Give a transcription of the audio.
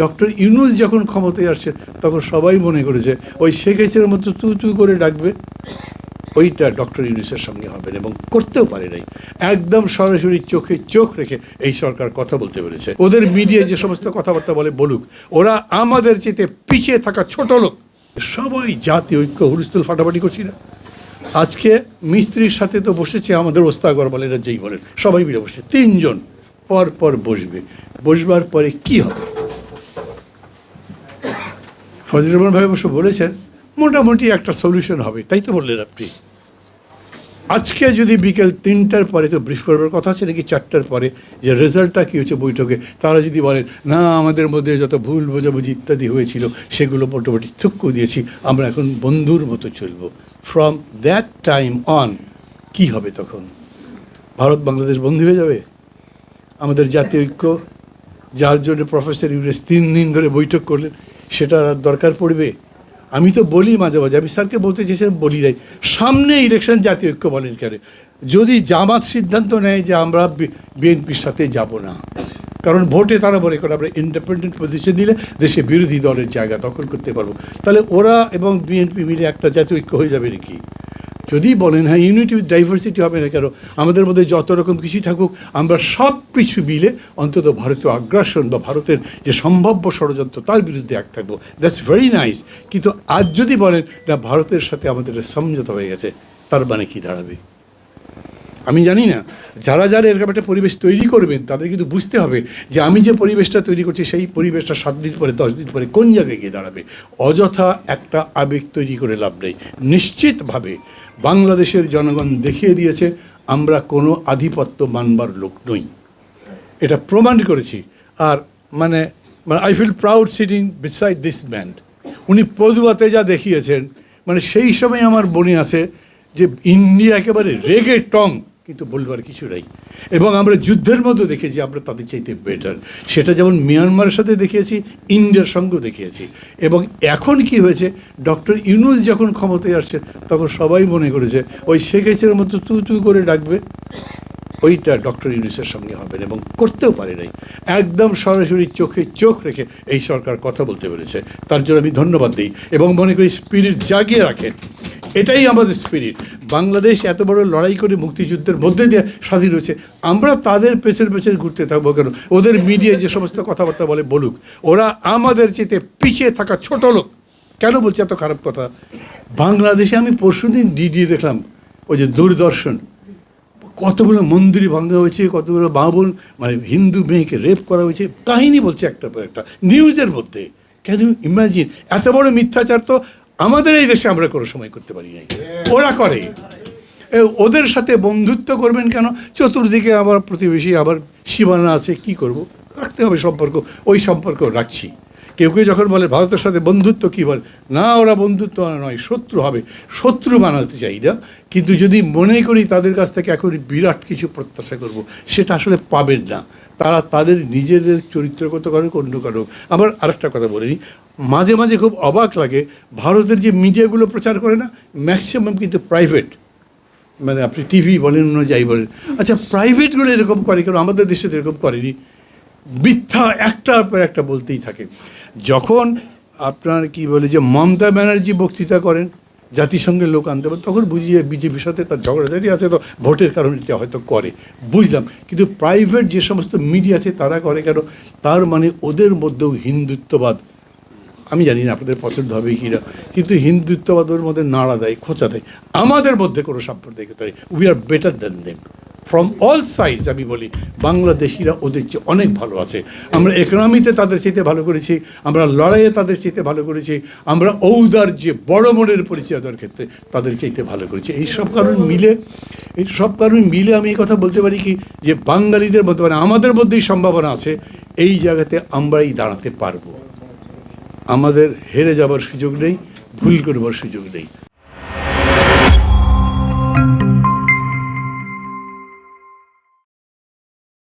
Doctor Yunus যখন ক্ষমতায় আসছে, তখন সবাই মনে করেছে, ওই শেখ হাসিনার মতো তু তু করে ডাকবে। ওইটা ডক্টর ইউনুসের সঙ্গে হবে এবং করতেও পারে নাই। একদম সরাসরি চোখে চোখ রেখে এই সরকার কথা বলতে পেরেছে। ওদের মিডিয়ায় যে সমস্ত কথাবার্তা বলে, বলুক, ওরা আমাদের চেতে পিছিয়ে থাকা ছোট লোক। সবাই জাতি ঐক্য, হুলস্থুল ফাটাফাটি করছি না। আজকে মিস্ত্রির সাথে তো বসেছে আমাদের ওস্তাগর বলে যেই বলেন, সবাই মিলে বসে, তিনজন পর পর বসবে। বসবার পরে কি হবে? ফজল রহমান ভাই অবশ্য বলেছেন, মোটামুটি একটা সলিউশন হবে, তাই তো বললেন আপনি। আজকে যদি বিকেল তিনটার পরে তো ব্রিফ করবার কথা আছে, নাকি চারটার পরে যে রেজাল্টটা কী হচ্ছে বৈঠকে, তারা যদি বলেন, না, আমাদের মধ্যে যত ভুল বোঝাবুঝি ইত্যাদি হয়েছিল, সেগুলো মোটামুটি থুক্কু দিয়েছি, আমরা এখন বন্ধুর মতো চলবো। ফ্রম দ্যাট টাইম অন কি হবে তখন? ভারত বাংলাদেশ বন্ধু হয়ে যাবে? আমাদের জাতীয় ঐক্য, যার জন্য প্রফেসর ইউরেস তিন দিন ধরে বৈঠক করলেন সেটা আর দরকার পড়বে। আমি তো বলি মাঝে মাঝে, আমি স্যারকে বলতে চেয়েছিলাম বলি নাই। সামনে ইলেকশন জাতীয় ঐক্য বলেন কেন? যদি জামাত সিদ্ধান্ত নেয় যে আমরা বিএনপির সাথে যাব না, কারণ ভোটে তারা বলে করে আমরা ইন্ডিপেন্ডেন্ট পজিশন দিলে দেশে বিরোধী দলের জায়গা দখল করতে পারব। তাহলে ওরা এবং বিএনপি মিলে একটা জাতীয় ঐক্য হয়ে যাবে নাকি? যদি বলেন হ্যাঁ ইউনিটি উইথ ডাইভার্সিটি হবে না কেন? আমাদের মধ্যে যত রকম কিছুই থাকুক, আমরা সব কিছু মিলে অন্তত ভারতীয় আগ্রাসন বা ভারতের যে সম্ভাব্য ষড়যন্ত্র, তার বিরুদ্ধে এক থাকব। দ্যাটস ভেরি নাইস কিন্তু আজ যদি বলেন, না, ভারতের সাথে আমাদের সমঝোতা হয়ে গেছে, তার মানে কি দাঁড়াবে? আমি জানি না। যারা যারা এরকম একটা পরিবেশ তৈরি করবেন, তাদের কিন্তু বুঝতে হবে যে আমি যে পরিবেশটা তৈরি করছি, সেই পরিবেশটা সাত দিন পরে, দশ দিন পরে কোন জায়গায় গিয়ে দাঁড়াবে? অযথা একটা আবেগ তৈরি করে লাভ নেই। নিশ্চিতভাবে বাংলাদেশের জনগণ দেখিয়ে দিয়েছে, আমরা কোনো আধিপত্য মানবার লোক নই। এটা প্রমাণ করেছি। আর মানে মানে I feel proud sitting beside this man উনি পদুয়াতে যা দেখিয়েছেন মানে সেই সময় আমার মনে আছে যে ইন্ডিয়া একেবারে রেগে টং কিন্তু বলবার কিছু নাই। এবং আমরা যুদ্ধের মধ্যে দেখেছি, আমরা তাদের চাইতে বেটার সেটা যেমন মিয়ানমারের সাথে দেখিয়েছি ইন্ডিয়ার সঙ্গেও দেখিয়েছি। এবং এখন কি হয়েছে ডক্টর ইউনুস যখন ক্ষমতায় আসছে, তখন সবাই মনে করেছে, ওই শেখ হাসিনার মতো তু তু করে ডাকবে, ওইটা ডক্টর ইউনুসের সঙ্গে হবে এবং করতেও পারে নাই। একদম সরাসরি চোখে চোখ রেখে এই সরকার কথা বলতে পেরেছে। তার জন্য আমি ধন্যবাদ দিই এবং মনে করি স্পিরিট জাগিয়ে রাখেন এটাই আমাদের স্পিরিট বাংলাদেশ এত বড় লড়াই করে মুক্তিযুদ্ধের মধ্যে দিয়ে স্বাধীন হয়েছে। আমরা তাদের পেছনে পেছনে ঘুরতে থাকব কেন? ওদের মিডিয়ায় যে সমস্ত কথাবার্তা বলে, বলুক। ওরা আমাদের চেতে পিছিয়ে থাকা ছোট লোক। কেন বলছি এত খারাপ কথা? বাংলাদেশে আমি পরশু দিন ডিডি দেখলাম, ওই যে দূরদর্শন। কতগুলো মন্দির ভাঙা হয়েছে, কতগুলো বাবুল মানে হিন্দু মেয়েকে রেপ করা হয়েছে। কাহিনী বলছে একটা পর একটা। নিউজের মধ্যে। ক্যান ইউ ইমাজিন এত বড় মিথ্যাচার তো আমাদের এই দেশে আমরা কোনো সময় করতে পারি নাই। ওরা করে। ওদের সাথে বন্ধুত্ব করবেন কেন? চতুর্দিকে আবার প্রতিবেশী, আবার সীমানা আছে, কি করব? রাখতে হবে সম্পর্ক, ওই সম্পর্ক রাখছি। কেউ কেউ যখন বলে, ভারতের সাথে বন্ধুত্ব কী বলে? না, ওরা বন্ধুত্ব নয়, শত্রু হবে। শত্রু বানাতে চাই না। কিন্তু যদি মনে করি তাদের কাছ থেকে এখন বিরাট কিছু প্রত্যাশা করব, সেটা আসলে পাবেন না। তারা তাদের নিজেদের চরিত্রগত কারণে অন্য কারণ আবার আরেকটা কথা বলে নিই মাঝে মাঝে খুব অবাক লাগে, ভারতের যে মিডিয়াগুলো প্রচার করে না ম্যাক্সিমাম কিন্তু প্রাইভেট মানে আপনি টিভি বলেন, অন্য যাই বলেন। আচ্ছা প্রাইভেটগুলো এরকম করে কেন? আমাদের দেশে তো এরকম করেনি। মিথ্যা একটার পর একটা বলতেই থাকে। যখন আপনার কি বলে যে মমতা ব্যানার্জি বক্তৃতা করেন জাতিসংঘের লোক আনতে পারে, তখন বুঝিয়ে বিজেপির সাথে তার ঝগড়াঝাটি আছে, তো ভোটের কারণে এটা হয়তো করে। বুঝলাম। কিন্তু প্রাইভেট যে সমস্ত মিডিয়া আছে, তারা করে কেন? তার মানে ওদের মধ্যেও হিন্দুত্ববাদ। আমি জানি না আপনাদের পছন্দ হবে কি না, কিন্তু হিন্দুত্ববাদের মধ্যে নাড়া দেয়, খোঁচা দেয়। আমাদের মধ্যে কোনো সাম্প্রদায়িকতা নেই। We are better than them from all size আমি বলি। বাংলাদেশিরা ওদের চেয়ে অনেক ভালো আছে। আমরা ইকোনমিতে তাদের চাইতে ভালো করেছি, আমরা লড়াইয়ে তাদের চাইতে ভালো করেছি, আমরা ঔদার যে বড় মনের পরিচয় দেওয়ার ক্ষেত্রে তাদের চাইতে ভালো করেছি। এই সব কারণ মিলে, এই সব কারণ মিলে আমি এই কথা বলতে পারি কি, যে বাঙালিদের মধ্যে মানে আমাদের মধ্যেই সম্ভাবনা আছে, এই জায়গাতে আমরাই দাঁড়াতে পারব। আমাদের হেরে যাবার সুযোগ নেই, ভুল করবার সুযোগ নেই।